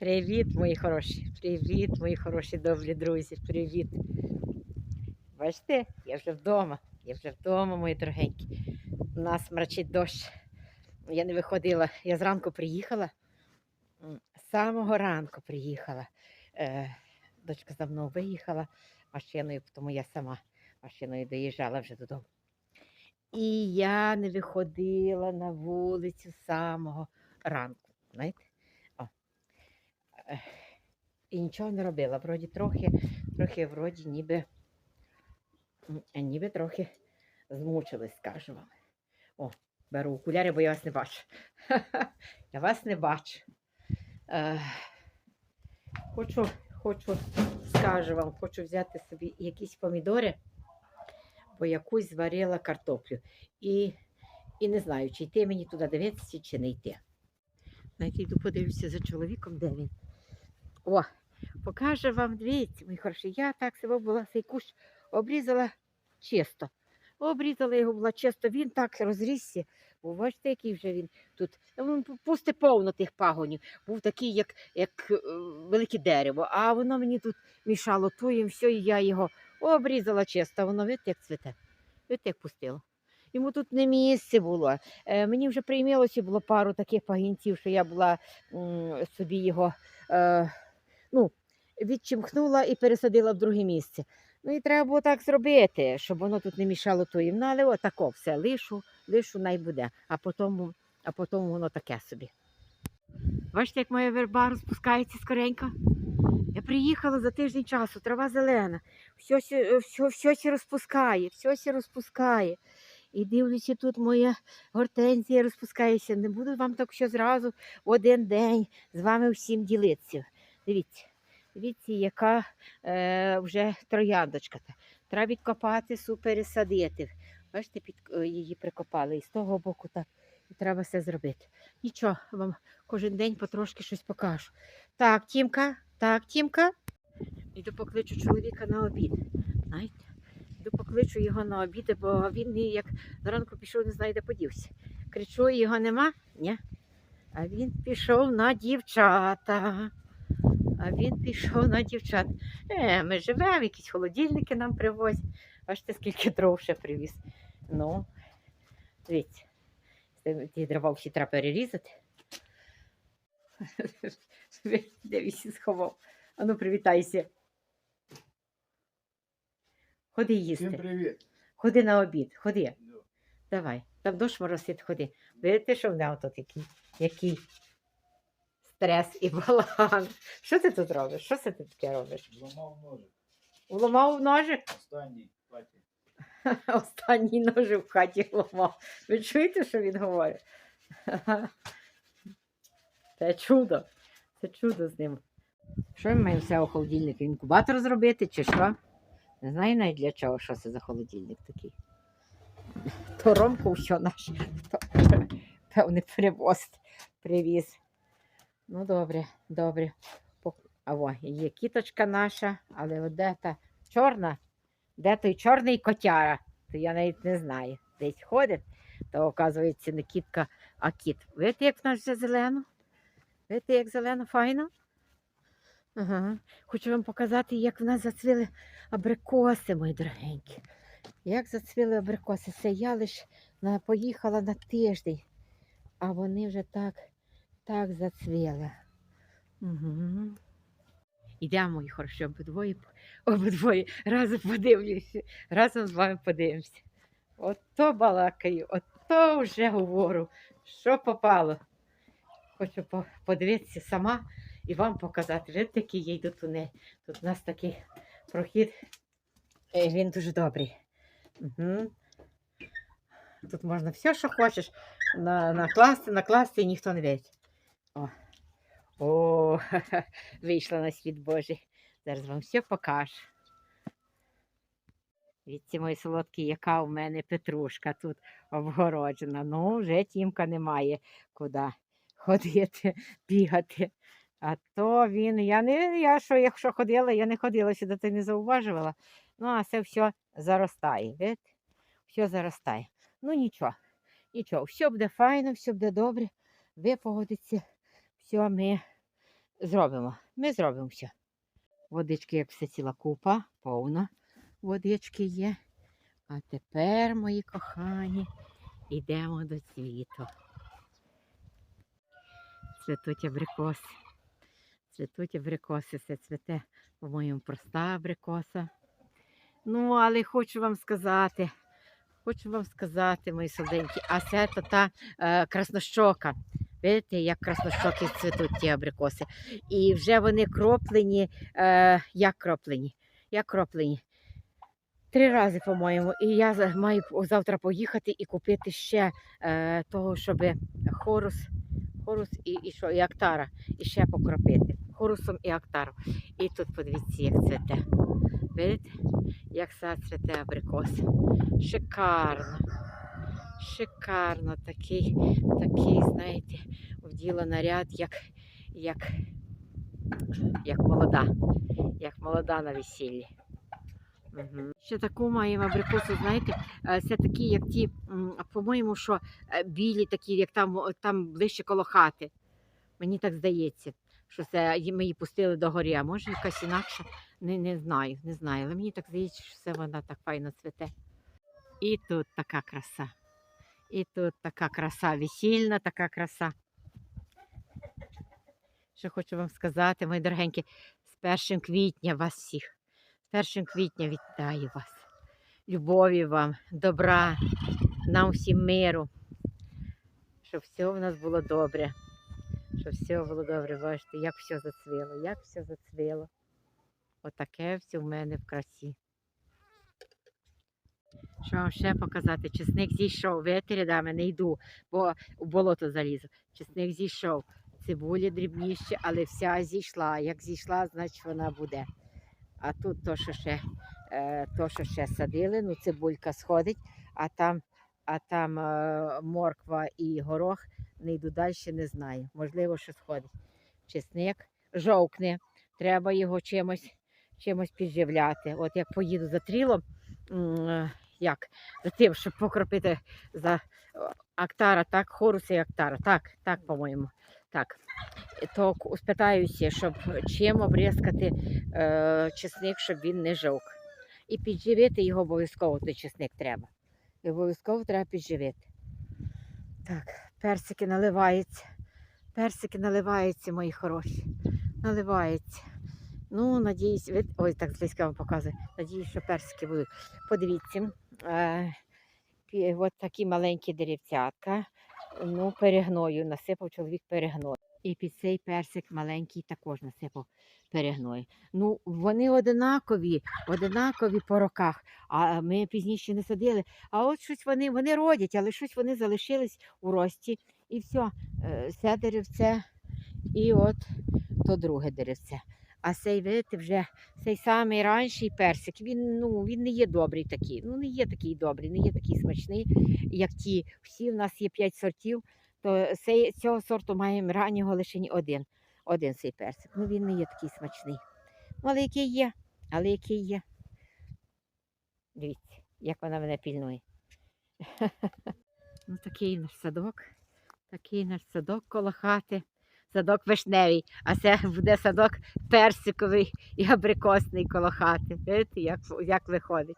Привіт, мої хороші. Привіт, мої хороші добрі друзі. Привіт. Бачите, я вже вдома. Я вже вдома, мої дорогенькі. У нас мрачить дощ. Я не виходила. Я зранку приїхала. З самого ранку приїхала. Е, дочка за мною виїхала машиною, тому я сама машиною доїжджала вже додому. І я не виходила на вулицю з самого ранку. Знаєте? І нічого не робила. Вроді трохи, трохи вроді ніби, е, ніби трохи змучилась, скажу вам. О, беру окуляри, бо я вас не бачу. Я вас не бачу. Е, хочу, хочу, скажу вам, хочу взяти собі якісь помідори, бо якусь зварила картоплю. І, і не знаю, чи йти мені туди дивитися, чи не йти. Знаєте, йду подивлюся за чоловіком, де він. О, покажу вам, дивіться, мої хороші. Я так себе була цей кущ обрізала чисто. Обрізала його була чисто, він так розрісся. Бо бачите, який вже він тут. Він пусте повно тих пагонів. Був такий, як, як е, велике дерево. А воно мені тут мішало туєм, все, і я його обрізала чисто. Воно видите, як цвіте. Видите, як пустило. Йому тут не місце було. Е, мені вже приймілося було пару таких пагінців, що я була м, собі його е, ну, відчимкнула і пересадила в друге місце. Ну і треба було так зробити, щоб воно тут не мішало тоїм. Ну, але отако все, лишу, лишу най буде, а потім, а потім воно таке собі. Бачите, як моя верба розпускається скоренько? Я приїхала за тиждень часу, трава зелена, все, все, розпускає, все сі розпускає. І дивлюся, тут моя гортензія розпускається. Не буду вам так що зразу в один день з вами всім ділитися. Дивіться, дивіться, яка е, вже трояндочка. Треба відкопати, супересадити. Бачите, під, е, її прикопали. І з того боку так. І треба все зробити. Нічого, вам кожен день потрошки щось покажу. Так, Тімка, так, Тімка. Іду покличу чоловіка на обід. Знаєте? Іду покличу його на обід, бо він як зранку пішов, не знаю, де подівся. Кричу, його нема? Ні. А він пішов на дівчата. А він пішов на дівчат. Е, ми живемо, якісь холодильники нам привозять. Бачите, скільки дров ще привіз. Ну, дивіться, ті дрова всі треба перерізати. Де він сховав? Ану, привітайся. Ходи Всім їсти. привіт. Ходи на обід, ходи. Давай, там дощ моросить, ходи. Видите, що в нього тут який, який стрес і балаган. Що ти тут робиш? Що це ти таке робиш? Зламав ножик. Уламав ножик? Останній в хаті. Останній ножик в хаті ламав. Ви чуєте, що він говорить? Це чудо. Це чудо з ним. Що ми маємо все у холодильнику? Інкубатор зробити чи що? Не знаю навіть для чого, що це за холодильник такий. То Ромко що наш, то, певне, перевозить, привіз. Ну, добре, добре. А є кіточка наша, але от де та чорна, де той чорний котяра, то я навіть не знаю. Десь ходить, то оказується не кітка, а кіт. Видите, як в нас вже зелено? Видите, як зелено, файно? Ага. Хочу вам показати, як в нас зацвіли абрикоси, мої дорогенькі. Як зацвіли абрикоси. Це я лише поїхала на тиждень, а вони вже так, так зацвіли. Угу. Ідемо, мої хороші, обидвоє, обидвоє разом подивлюся, разом з вами подивимося. Ото балакаю, ото вже говорю, що попало. Хочу подивитися сама і вам показати. Видите, який я йду тунель. Тут у нас такий прохід. Е, Він дуже добрий. Угу. Тут можна все, що хочеш, накласти, накласти і ніхто не видить. О, О вийшла на світ Божий. Зараз вам все покажу. Віці мої солодкі, яка у мене петрушка тут обгороджена. Ну, вже тімка немає куди ходити, бігати. А то він, я не, я що, якщо ходила, я не ходила сюди, ти не зауважувала. Ну, а це все заростає. Видите? Все заростає. Ну нічого, нічого, все буде файно, все буде добре, випогодиться, все ми зробимо. Ми зробимо все. Водички, як все ціла купа, повно водички є. А тепер, мої кохані, йдемо до цвіту. Цвітуть абрикоси. Цвітуть абрикоси, все цвіте, по-моєму, проста абрикоса. Ну, але хочу вам сказати, хочу вам сказати, мої солоденькі, а це то та е, краснощока. Видите, як краснощоки цвітуть ті абрикоси. І вже вони кроплені, е, як кроплені, як кроплені. Три рази, по-моєму. І я маю завтра поїхати і купити ще е, того, щоб хорус, хорус і, і, що, і актара, і ще покропити. Хорусом і актаром. І тут подивіться, як цвете. Видите, як все цвете абрикос. Шикарно. Шикарно такий, такий, знаєте, вділа наряд, як, як, як молода, як молода на весіллі. Угу. Ще таку маємо абрикосу, знаєте, це такі, як ті, по-моєму, що е, білі такі, як там, там ближче коло хати. Мені так здається, що це ми її пустили до горі, а може якась інакша, не, не знаю, не знаю. Але мені так здається, що все вона так файно цвете. І тут така краса. І тут така краса, весільна така краса. Що хочу вам сказати, мої дорогенькі, з 1 квітня вас всіх. З 1 квітня вітаю вас. Любові вам, добра, нам всім миру. Щоб все в нас було добре. Щоб все було добре. Бачите, як все зацвіло, як все зацвіло. Отаке все в мене в красі. Що вам ще показати? Чесник зійшов, вітер рядами не йду, бо у болото залізу. Чесник зійшов. Цибуля дрібніше, але вся зійшла. Як зійшла, значить вона буде. А тут то, що ще, е, то, що ще садили, ну цибулька сходить, а там, а там е, морква і горох не йду далі, не знаю. Можливо, що сходить. Чесник жовкне, треба його чимось, чимось підживляти. От як поїду за трілом, е, як за тим, щоб покропити за е, актара, так, хоруса і актара. Так, так, по-моєму. Так. То спитаюся, щоб чим обрізкати е, чесник, щоб він не жовк. І підживити його обов'язково, той чесник треба. І обов'язково треба підживити. Так, персики наливаються. Персики наливаються, мої хороші. Наливаються. Ну, надіюсь, ви... ой, так зблизька вам показую. Надіюсь, що персики будуть. Подивіться, е, от такі маленькі деревцятка. Ну, перегною, насипав чоловік перегною. І під цей персик маленький також насипав перегною. Ну, вони одинакові, одинакові по роках, а ми пізніше не садили. А от щось вони, вони родять, але щось вони залишились у рості. І все, е, це деревце, і от то друге деревце. А цей, видите, вже цей самий ранший персик, він, ну, він не є добрий такий. Ну, не є такий добрий, не є такий смачний, як ті. Всі в нас є п'ять сортів, то цей, цього сорту маємо раннього лише один. Один цей персик. Ну він не є такий смачний. Ну, але який є, але який є. Дивіться, як вона мене пільнує. ну, такий наш садок. Такий наш садок коло хати. Садок вишневий, а це буде садок персиковий і абрикосний коло хати. Видите, як, як виходить?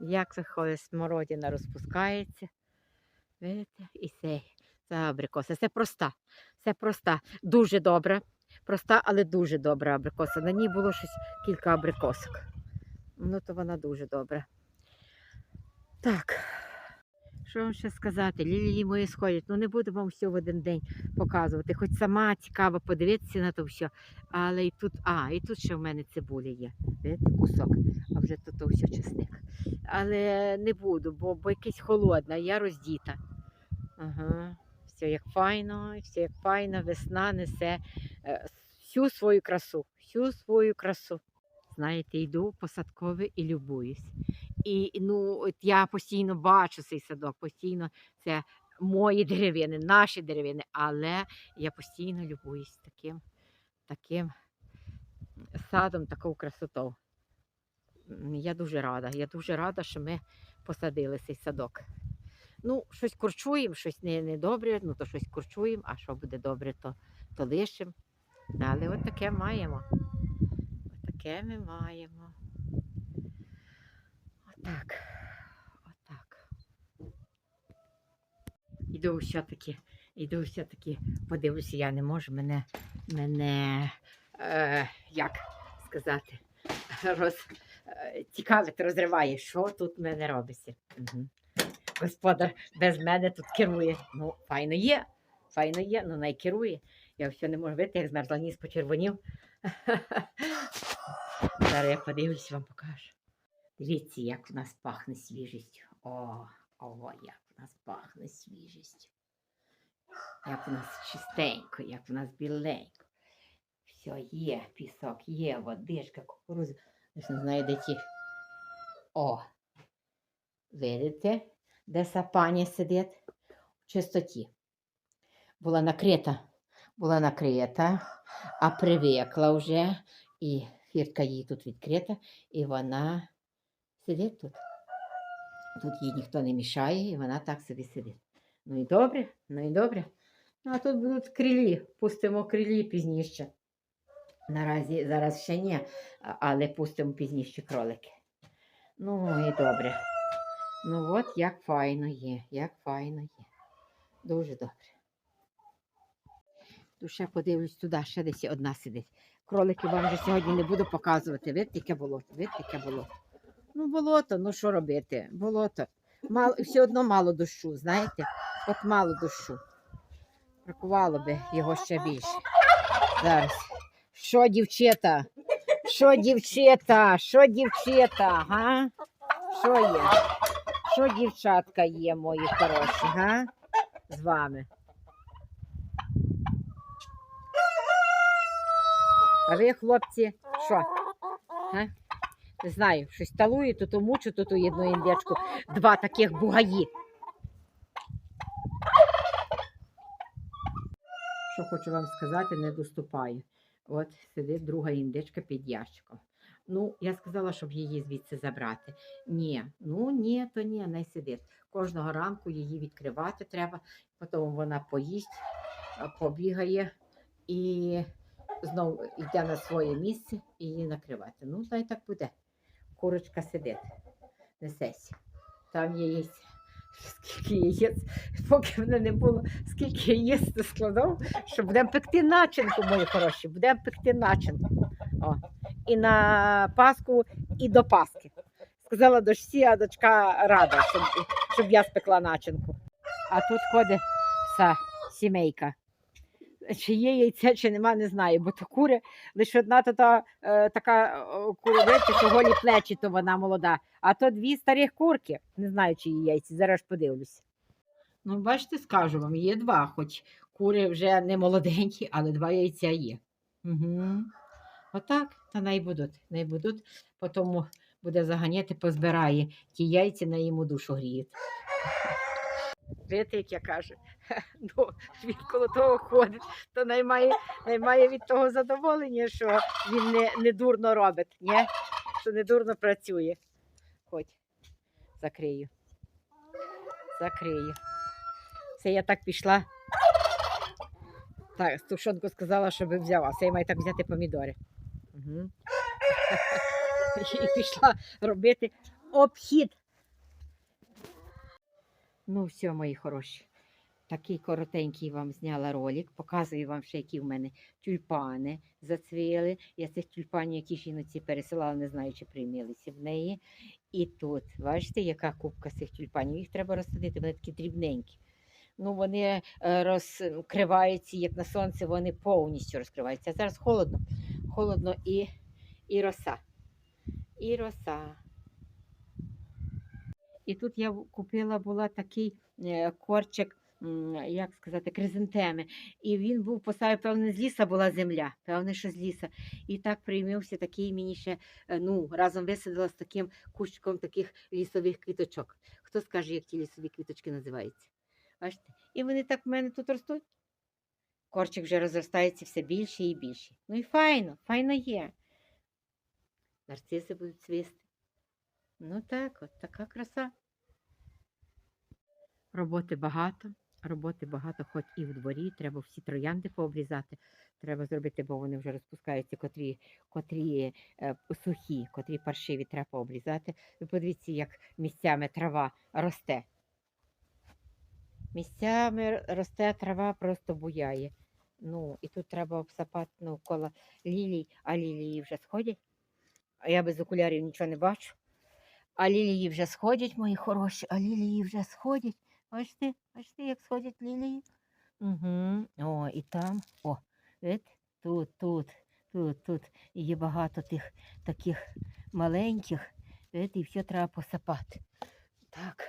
Як виходить, смородина розпускається. Видите, і це, це абрикоса. Це проста. Це проста, дуже добра. Проста, але дуже добра абрикоса. На ній було щось кілька абрикосок. Ну, то вона дуже добра. Так. Що вам ще сказати? Лілії мої сходять. Ну не буду вам все в один день показувати. Хоч сама цікаво подивитися на то все. Але і тут, а, і тут ще в мене цибуля є. Видите, кусок, а вже тут то все чесник. Але не буду, бо, бо якесь холодна, я роздіта. Ага. Все як файно, все як файно, весна несе е, всю свою красу, всю свою красу. Знаєте, йду по садкові і любуюсь. І ну, от я постійно бачу цей садок, постійно це мої деревини, наші деревини, але я постійно любуюсь таким, таким садом, такою красотою. Я дуже рада. Я дуже рада, що ми посадили цей садок. Ну, щось курчуємо, щось не, не добре, ну то щось курчуємо, а що буде добре, то, то лишимо. Але от таке маємо. От таке ми маємо. Отак. Отак. Іду все-таки, іду все-таки, подивлюся, я не можу мене, мене, е, як сказати, роз, е, цікавить, розриває, що тут в мене робиться. Угу. Господар без мене тут керує. Ну, файно є, файно є, ну най керує. Я все не можу вийти, як змерзла ніс почервонів. Зараз я подивлюсь, вам покажу. Дивіться, як у нас пахне свіжістю. О, о, як у нас пахне свіжістю. Як у нас чистенько, як у нас біленько. Все, є пісок, є водичка, кукурудза. Я ж не знаю, де ті. О! Видите, де сапані сидить? В чистоті. Була накрита, була накрита, а привикла вже, і фіртка її тут відкрита, і вона сидить тут. Тут їй ніхто не мішає, і вона так собі сидить. Ну і добре, ну і добре. Ну, а тут будуть крилі, пустимо крилі пізніше. Наразі зараз ще ні, але пустимо пізніше кролики. Ну і добре. Ну от як файно є, як файно є. Дуже добре. Тут ще подивлюсь туди, ще десь одна сидить. Кролики вам вже сьогодні не буду показувати. Видите, яке болото, видите, яке болото. Ну, болото, ну що робити? Болото. Мало, все одно мало дощу, знаєте? От мало дощу. Бракувало би його ще більше. Зараз. Що, дівчата? Що, дівчата? Що, дівчата? Га? Що є? Що дівчатка є, мої хороші, га? З вами. А ви, хлопці, що? Га? Не знаю, щось талую, то то мучу, то то одну індечку. Два таких бугаї. Що хочу вам сказати, не доступаю. От сидить друга індичка під ящиком. Ну, я сказала, щоб її звідси забрати. Ні, ну ні, то ні, не сидить. Кожного ранку її відкривати треба, потім вона поїсть, побігає і знову йде на своє місце і її накривати. Ну, та так буде. Курочка сидить, несеться. Там яєць. Скільки яєць, поки мене не було, скільки яєць ти складав, що будемо пекти начинку, мої хороші, будемо пекти начинку. О. І на Пасху, і до Пасхи. Сказала дочці, а дочка рада, щоб, щоб я спекла начинку. А тут ходить вся сімейка. Чи є яйця, чи нема, не знаю, бо то кури, лише одна то, та, е, така куровиця, що голі плечі, то вона молода, а то дві старих курки. Не знаю, чи є яйці, зараз подивлюся. Ну, бачите, скажу вам, є два, хоч кури вже не молоденькі, але два яйця є. Угу. Отак, та най будуть, най будуть, потім буде заганяти, позбирає ті яйця на йому душу гріють. Видите, як я кажу, ну, він коло того ходить, то наймає, наймає від того задоволення, що він не, не дурно робить, ні? що не дурно працює. Хоч, закрию. Закрию. Це я так пішла. Так, тушонку сказала, щоб взяв, а це я маю так взяти помідори. Угу. І пішла робити обхід. Ну, все, мої хороші. Такий коротенький вам зняла ролик. Показую вам ще, які в мене тюльпани зацвіли. Я цих тюльпанів, які жіноці пересилала, не знаю, чи приймилися в неї. І тут, бачите, яка кубка цих тюльпанів. Їх треба розсадити, вони такі дрібненькі. Ну, вони е, розкриваються, як на сонці, вони повністю розкриваються. А зараз холодно. Холодно і, і роса. І роса. І тут я купила була такий е, корчик, як сказати, кризантеми. І він був поставив, певне, з ліса була земля, певне, що з ліса. І так приймився такий мені ще, е, ну, разом висадила з таким кущиком таких лісових квіточок. Хто скаже, як ті лісові квіточки називаються? Бачите? І вони так в мене тут ростуть. Корчик вже розростається все більше і більше. Ну і файно, файно є. Нарциси будуть цвісти. Ну так, от така краса. Роботи багато, роботи багато, хоч і в дворі. Треба всі троянди пообрізати. Треба зробити, бо вони вже розпускаються, котрі, котрі е, сухі, котрі паршиві треба пообрізати. Ви подивіться, як місцями трава росте. Місцями росте трава, просто буяє. Ну, і тут треба обсапати ну, коло лілій, а лілії вже сходять. А я без окулярів нічого не бачу. А лілії вже сходять, мої хороші, а лілії вже сходять. Бачите, бачите, як сходять лілії? Угу. О, і там, о, видите, тут, тут, тут, тут. І є багато тих таких маленьких, видите, і все треба посапати. Так.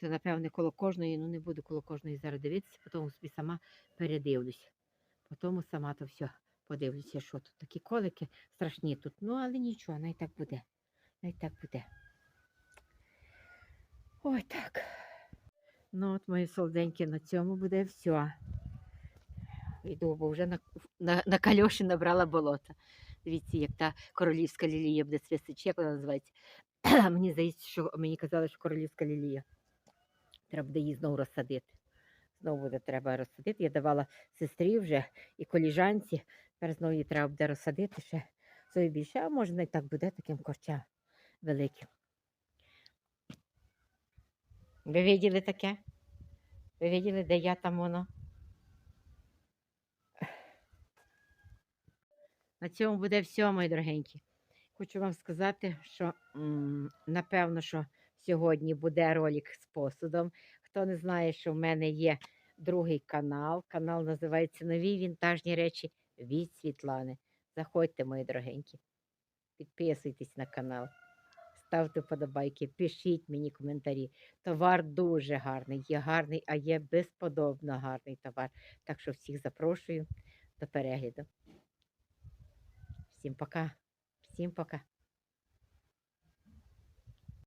Це, напевне, коло кожної, ну не буду коло кожної зараз дивитися, потім собі сама передивлюсь. Потім сама то все подивлюся, що тут такі колики страшні тут. Ну, але нічого, най так буде. Най так буде. Ой так. Ну, от мої солоденькі, на цьому буде все. Йду, бо вже на, на, на кальоші набрала болота. Дивіться, як та королівська лілія буде цвісти, чи як вона називається. мені здається, що мені казали, що королівська лілія. Треба буде її знову розсадити. Знову буде треба розсадити. Я давала сестрі вже і коліжанці. Тепер знову її треба буде розсадити ще собі більше, а може не так буде таким корчам великим. Ви виділи таке? Ви виділи, де я там воно? На цьому буде все, мої дорогенькі. Хочу вам сказати, що напевно, що сьогодні буде ролик з посудом. Хто не знає, що в мене є другий канал. Канал називається Нові вінтажні речі від Світлани. Заходьте, мої дорогенькі. Підписуйтесь на канал, ставте вподобайки, пишіть мені коментарі. Товар дуже гарний, є гарний, а є безподобно гарний товар. Так що всіх запрошую до перегляду. Всім пока. Всім пока.